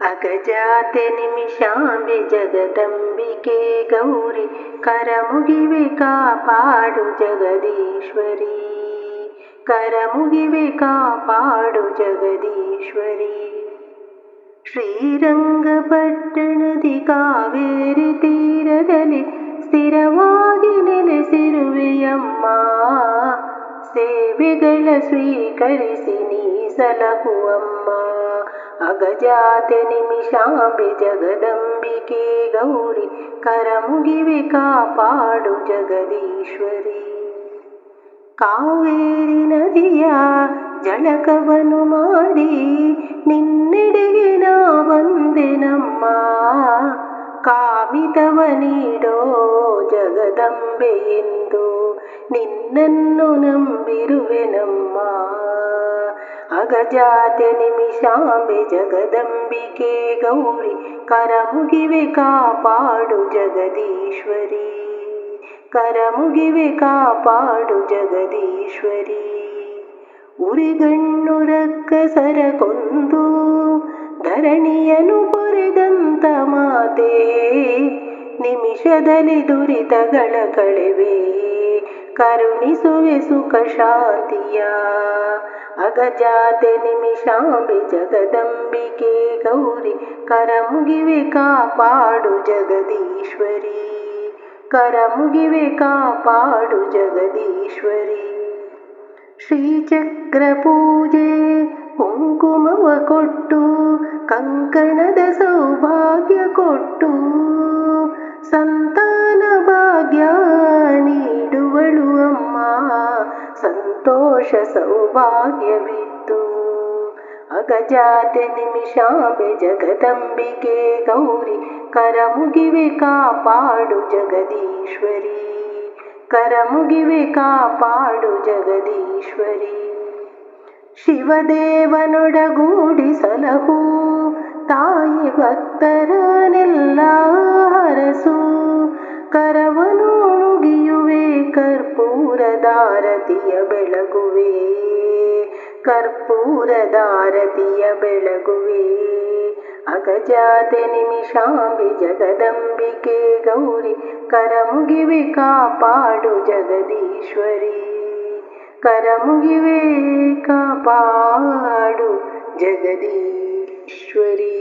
ಅಗಜಾತೆ ನಿಮಿಷಾಂಬೆ ಜಗದಂಬಿಕೆ ಗೌರಿ ಕರಮುಗಿವೆ ಕಾಪಾಡು ಜಗದೀಶ್ವರಿ ಕರಮುಗಿವೆ ಕಾಪಾಡು ಜಗದೀಶ್ವರಿ ಶ್ರೀರಂಗಪಟ್ಟಣದಿ ಕಾವೇರಿ ತೀರದಲ್ಲಿ ಸ್ಥಿರವಾಗಿ ನೆಲೆಸಿರುವೆಯಮ್ಮ ಸೇವೆಗಳ ಸ್ವೀಕರಿಸಿ ನೀ ಸಲಹುವಮ್ಮ ಅಗಜಾತೆ ನಿಮಿಷಾಂಬೆ ಜಗದಂಬಿಕೆ ಗೌರಿ, ಕರಮುಗಿವೆ ಕಾಪಾಡು ಜಗದೀಶ್ವರಿ. ಕಾವೇರಿ ನದಿಯ ಜಳಕವನ್ನು ಮಾಡಿ, ನಿನ್ನೆಡೆಗೆ ನಾ ಬಂದೆನಮ್ಮ ಕಾಮಿತವ ನೀಡೋ ಜಗದಂಬೆ ಎಂದು, ನಿನ್ನನ್ನು ನಂಬಿರುವೆನಮ್ಮ ಅಗಜಾತೆ ನಿಮಿಷಾಂಬೆ ಜಗದಂಬಿಕೆ ಗೌರಿ ಕರಮುಗಿವೆ ಕಾಪಾಡು ಜಗದೀಶ್ವರಿ. ಕರಮುಗಿವೆ ಕಾಪಾಡು ಜಗದೀಶ್ವರಿ. ಉರಿಗಣ್ಣು ರಕ್ಕಸರ ಕೊಂದು ಧರಣಿಯನು ಪೊರೆದಂತ ಮಾತೆ. ನಿಮಿಷದಲ್ಲಿ ದುರಿತಗಳ ಕಳೆವೆ. ಕರುಣಿಸುವೆ ಸುಖ ಶಾಂತಿಯ ಅಗಜಾತೆ ನಿಮಿಷಾಂಬೆ ಜಗದಂಬಿಕೆ ಗೌರಿ, ಕರಮುಗಿವೆ ಕಾಪಾಡು ಜಗದೀಶ್ವರಿ, ಕರಮುಗಿವೆ ಕಾಪಾಡು ಜಗದೀಶ್ವರಿ. ಶ್ರೀಚಕ್ರ ಪೂಜೆ, ಕುಂಕುಮವ ಕೊಟ್ಟು, ಕಂಕಣದ ಸೌಭಾಗ್ಯ ಕೊಟ್ಟು ಸಂತಾನ ಸಂತೋಷ ಸೌಭಾಗ್ಯವಿತ್ತು ಅಗಜಾತೆ ನಿಮಿಷಾಂಬೆ ಜಗದಂಬಿಕೆ ಗೌರಿ ಕರ ಮುಗಿವೆ ಕಾಪಾಡು ಜಗದೀಶ್ವರಿ. ಕರ ಮುಗಿವೆ ಕಾಪಾಡು ಜಗದೀಶ್ವರಿ. ಶಿವದೇವನೊಡಗೂಡಿ ಸಲಹು, ತಾಯಿ ಭಕ್ತರನೆಲ್ಲ ಹರಸು ಕರ್ಪೂರದಾರತಿಯ ಬೆಳಗುವೆ ಕರ್ಪೂರದಾರತಿಯ ಬೆಳಗುವೆ ಅಗಜಾತೆ ನಿಮಿಷಾಂಬೆ ಜಗದಂಬಿಕೆ ಗೌರಿ ಕರಮುಗಿವೆ ಕಾಪಾಡು ಜಗದೀಶ್ವರಿ ಕರಮುಗಿವೆ ಕಾಪಾಡು ಜಗದೀಶ್ವರಿ